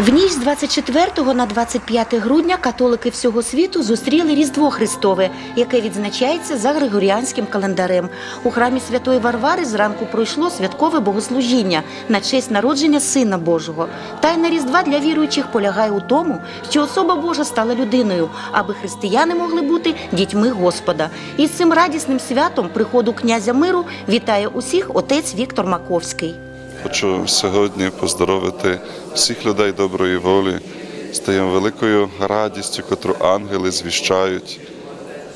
В ніч з 24 на 25 грудня католики всього світу зустріли Різдво Христове, яке відзначається за григоріанським календарем. У храмі Святої Варвари зранку пройшло святкове богослужіння на честь народження Сина Божого. Тайна Різдва для віруючих полягає у тому, що особа Божа стала людиною, аби християни могли бути дітьми Господа. І з цим радісним святом приходу князя миру вітає усіх отець Віктор Маковський. Хочу сьогодні поздоровити всіх людей доброї волі з тією великою радістю, котру ангели звіщають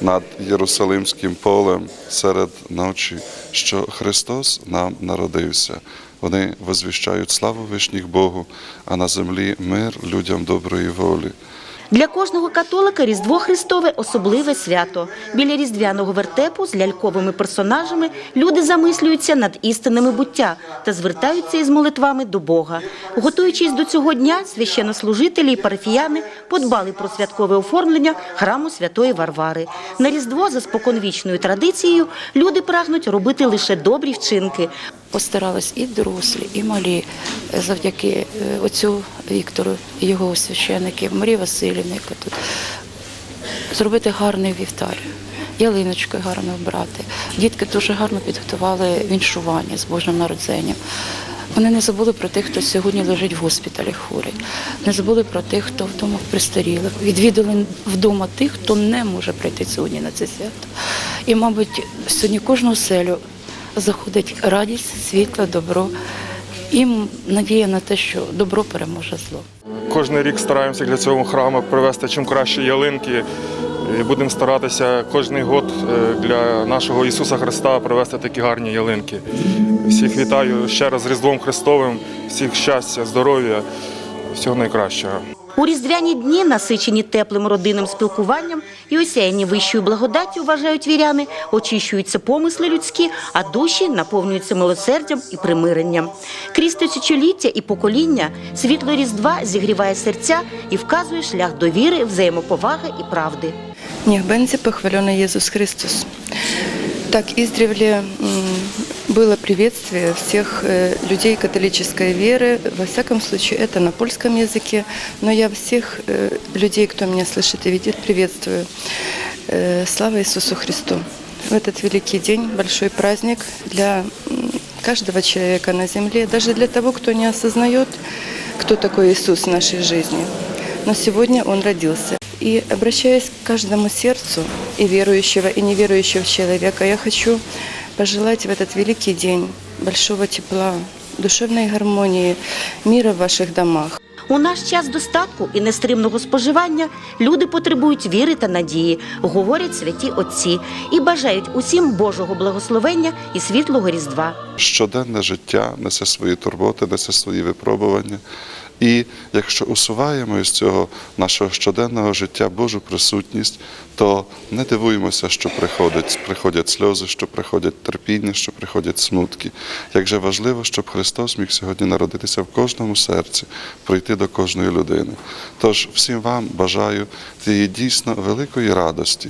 над Єрусалимським полем серед ночі, що Христос нам народився. Вони возвіщають славу вишніх Богу, а на землі мир людям доброї волі. Для кожного католика Різдво Христове особливе свято. Біля різдвяного вертепу з ляльковими персонажами люди замислюються над істинами буття та звертаються із молитвами до Бога. Готуючись до цього дня, священнослужителі і парафіяни подбали про святкове оформлення храму Святої Варвари. На Різдво за споконвічною традицією люди прагнуть робити лише добрі вчинки. Постарались і дорослі, і малі е, завдяки е, отцю Віктору і його священників, Марії Васильівні, яка тут зробити гарний вівтар, ялиночки гарно вбрати. Дітки дуже гарно підготували віншування з Божим народженням. Вони не забули про тих, хто сьогодні лежить в госпіталі хворий, не забули про тих, хто вдома пристарілих, відвідали вдома тих, хто не може прийти сьогодні на це свято. І, мабуть, сьогодні кожну селю заходить радість, світло, добро. І надія на те, що добро переможе зло. Кожен рік стараємося для цього храму привезти чим кращі ялинки. І будемо старатися кожен год е, для нашого Ісуса Христа привезти такі гарні ялинки. Всіх вітаю ще раз з Різдвом Христовим, всіх щастя, здоров'я, всього найкращого. У різдвяні дні, насичені теплим родинним спілкуванням і осяяні вищою благодаттю, вважають віряни, очищуються помисли людські, а душі наповнюються милосердям і примиренням. Крізь тисячоліття і покоління світло Різдва зігріває серця і вказує шлях до віри, взаємоповаги і правди. Niech będzie pochwalony Jezus Chrystus. Так издревле м, было приветствие всех э, людей католической веры. Во всяком случае, это на польском языке. Но я всех э, людей, кто меня слышит и видит, приветствую. Э, Слава Иисусу Христу! В этот великий день большой праздник для каждого человека на земле, даже для того, кто не осознает, кто такой Иисус в нашей жизни. Но сегодня Он родился. И обращаясь к каждому сердцу и верующего, и неверующего человека, я хочу пожелать в этот великий день большого тепла, душевной гармонии, мира в ваших домах. У наш час достатку і нестримного споживання люди потребують віри та надії, говорять святі отці, і бажають усім Божого благословення і світлого Різдва. Щоденне життя несе свої турботи, несе свої випробування. І якщо усуваємо із цього нашого щоденного життя Божу присутність, то не дивуємося, що приходять, приходять сльози, що приходять терпіння, що приходять смутки. Як же важливо, щоб Христос міг сьогодні народитися в кожному серці, прийти до кожної людини. Тож всім вам бажаю тієї дійсно великої радості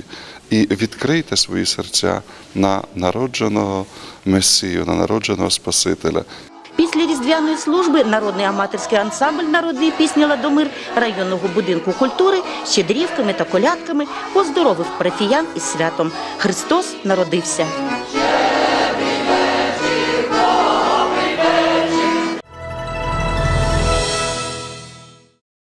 і відкрийте свої серця на народженого Месію, на народженого Спасителя. Після різдвяної служби народний аматорський ансамбль народної пісні Ладомир районного будинку культури щедрівками та колядками поздоровив парафіян із святом. Христос народився.